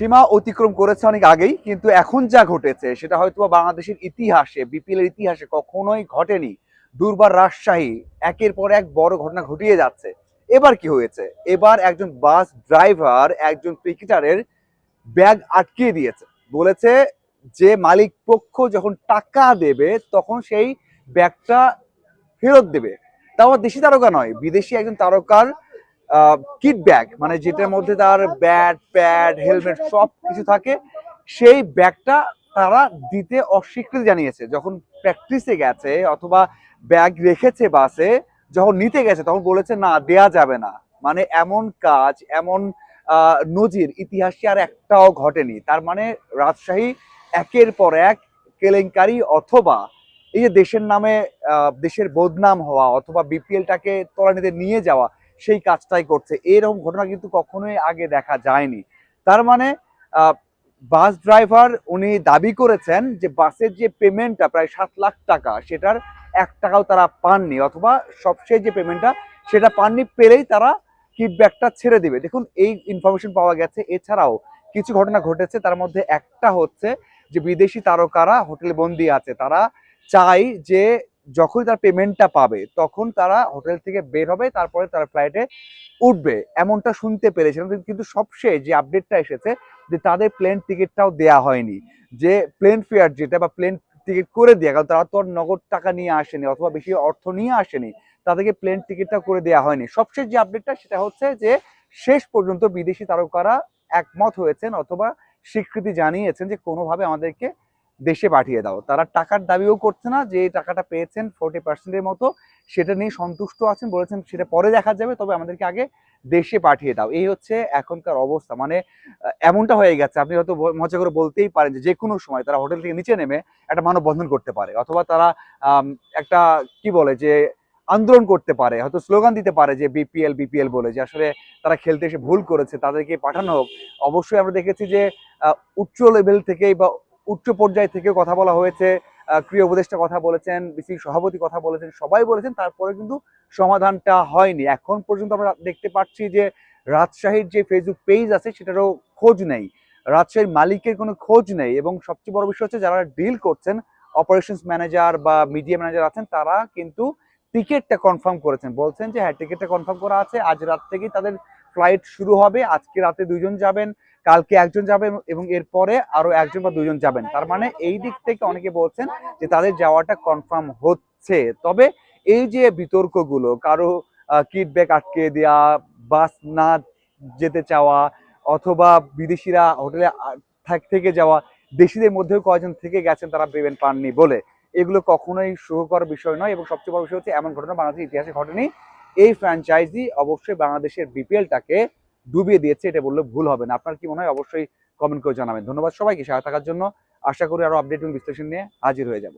সীমা অতিক্রম করেছে অনেক আগেই, কিন্তু এখন যা ঘটেছে, সেটা হয়তো বাংলাদেশের ইতিহাসে, বিপিএল এর ইতিহাসে কখনোই ঘটেনি। দুর্বার রাজশাহী, একের পর এক বড় ঘটনা ঘটিয়ে যাচ্ছে। এবার কি হয়েছে? এবার একজন বাস ড্রাইভার, একজন ক্রিকেটারের ব্যাগ আটকিয়ে দিয়েছে। বলেছে যে মালিক পক্ষ যখন টাকা দেবে, তখন সেই ব্যাগটা ফেরত দেবে। তাও দেশি তারকা নয়, বিদেশি একজন তারকার কিট ব্যাগ মানে যেটার মধ্যে তার ব্যাট প্যাড হেলমেট সব কিছু থাকে, সেই ব্যাগটা তারা দিতে অস্বীকৃতি জানিয়েছে। যখন প্র্যাকটিসে গেছে অথবা ব্যাগ রেখেছে বাসে, যখন নিতে গেছে, তখন বলেছে, না, দেয়া যাবে না। মানে এমন কাজ, এমন নজির ইতিহাসে আর একটাও ঘটেনি। তার মানে রাজশাহী একের পর এক কেলেঙ্কারি অথবা এই যে দেশের নামে দেশের বদনাম হওয়া অথবা বিপিএলটাকে তলানিতে নিয়ে যাওয়া সেই কাজটাই করছে। এরকম ঘটনা কিন্তু কখনোই আগে দেখা যায়নি। তার মানে বাস ড্রাইভার উনি দাবি করেছেন যে বাসের যে পেমেন্টটা প্রায় সাত লাখ টাকা, সেটার এক টাকাও তারা পাননি অথবা সবচেয়ে যে পেমেন্টটা সেটা পাননি পেলেই তারা কিটব্যাকটা ছেড়ে দিবে। দেখুন, এই ইনফরমেশন পাওয়া গেছে। এছাড়াও কিছু ঘটনা ঘটেছে। তার মধ্যে একটা হচ্ছে যে বিদেশি তারকারা হোটেলে বন্দি আছে। তারা চাই যে যখনই তার পেমেন্টটা পাবে, তখন তারা হোটেল থেকে বের হবে, তারপরে তারা ফ্লাইটে উঠবে। এমনটা শুনতে পেরেছিলাম, কিন্তু- সবশেষ যে আপডেটটা এসেছে, যে তাদের প্লেন টিকিটটাও দেয়া হয়নি। যে প্লেন ফেয়ার যেটা বা প্লেন টিকিট করে দেওয়া কারণ তারা তো আর নগদ টাকা নিয়ে আসেনি, অথবা বেশি অর্থ নিয়ে আসেনি, তাদেরকে প্লেন টিকিটটা করে দেওয়া হয়নি। সবশেষ যে আপডেটটা সেটা হচ্ছে যে শেষ পর্যন্ত বিদেশি তারকারা একমত হয়েছেন, অথবা স্বীকৃতি জানিয়েছেন যে কোনোভাবে আমাদেরকে দেশে পাঠিয়ে দাও। তারা টাকার দাবিও করছে না যে টাকাটা পেয়েছেন ফোর্টি পার্সেন্টের মতো। সেটা নিয়ে সন্তুষ্ট আছেন, বলেছেন সেটা পরে দেখা যাবে, তবে আমাদেরকে আগে দেশে পাঠিয়ে দাও। এই হচ্ছে এখনকার অবস্থা। মানে এমনটা হয়ে গেছে। আপনি হয়তো মজা করে বলতেই পারেন যে কোনো সময় তারা হোটেল থেকে নিচে নেমে একটা মানববন্ধন করতে পারে। অথবা তারা একটা, কি বলে যে আন্দোলন করতে পারে। হয়তো স্লোগান দিতে পারে যে বিপিএল বিপিএল বলে যে আসলে তারা খেলতে এসে ভুল করেছে, তাদেরকে পাঠানো হোক। অবশ্যই আমরা দেখেছি যে উচ্চ লেভেল থেকেই বা উচ্চ পর্যায় থেকে কথা বলা হয়েছে ক্রিয় উপদেষ্টা কথা বলেছেন বিসি সভাপতি কথা বলেছেন, সবাই বলেছেন, তারপরে কিন্তু সমাধানটা হয়নি। এখন পর্যন্ত আমরা দেখতে পাচ্ছি যে রাজশাহীর যে ফেসবুক পেজ আছে, সেটারও খোঁজ নেই। রাজশাহীর মালিকের কোনো খোঁজ নেই এবং সবচেয়ে বড় বিষয় হচ্ছে যারা ডিল করছেন অপারেশনস ম্যানেজার বা মিডিয়া ম্যানেজার আছেন, তারা কিন্তু টিকিটটা কনফার্ম করেছেন। বলছেন যে হ্যাঁ টিকিটটা কনফার্ম করা আছে। আজ রাত থেকেই তাদের ফ্লাইট শুরু হবে, আজকে রাতে দুজন যাবেন, কালকে একজন যাবেন এবং এরপরে আরও একজন বা দুজন যাবেন। তার মানে এই দিক থেকে অনেকে বলছেন যে তাদের যাওয়াটা কনফার্ম হচ্ছে। তবে এই যে বিতর্কগুলো, কারও কিডব্যাক আটকে দেওয়া বাস না যেতে চাওয়া, অথবা বিদেশিরা হোটেলে থাক যাওয়া, দেশিদের মধ্যেও কয়জন থেকে গেছেন তারা পেমেন্ট পাননি বলে। এগুলো কখনোই সুখকর বিষয় নয় এবং সবচেয়ে বড় বিষয় হচ্ছে এমন ঘটনা বাংলাদেশের ইতিহাসে ঘটেনি। এই ফ্র্যাঞ্চাইজি অবশ্যই বাংলাদেশের বিপিএলটাকে ডুবিয়ে দিয়েছে, এটা বললে ভুল হবে না। আপনার কি মনে হয়? অবশ্যই কমেন্ট করে জানাবেন। ধন্যবাদ সবাইকে সাথে থাকার জন্য। আশা করি আরও আপডেট এবং বিশ্লেষণ নিয়ে হাজির হয়ে যাব।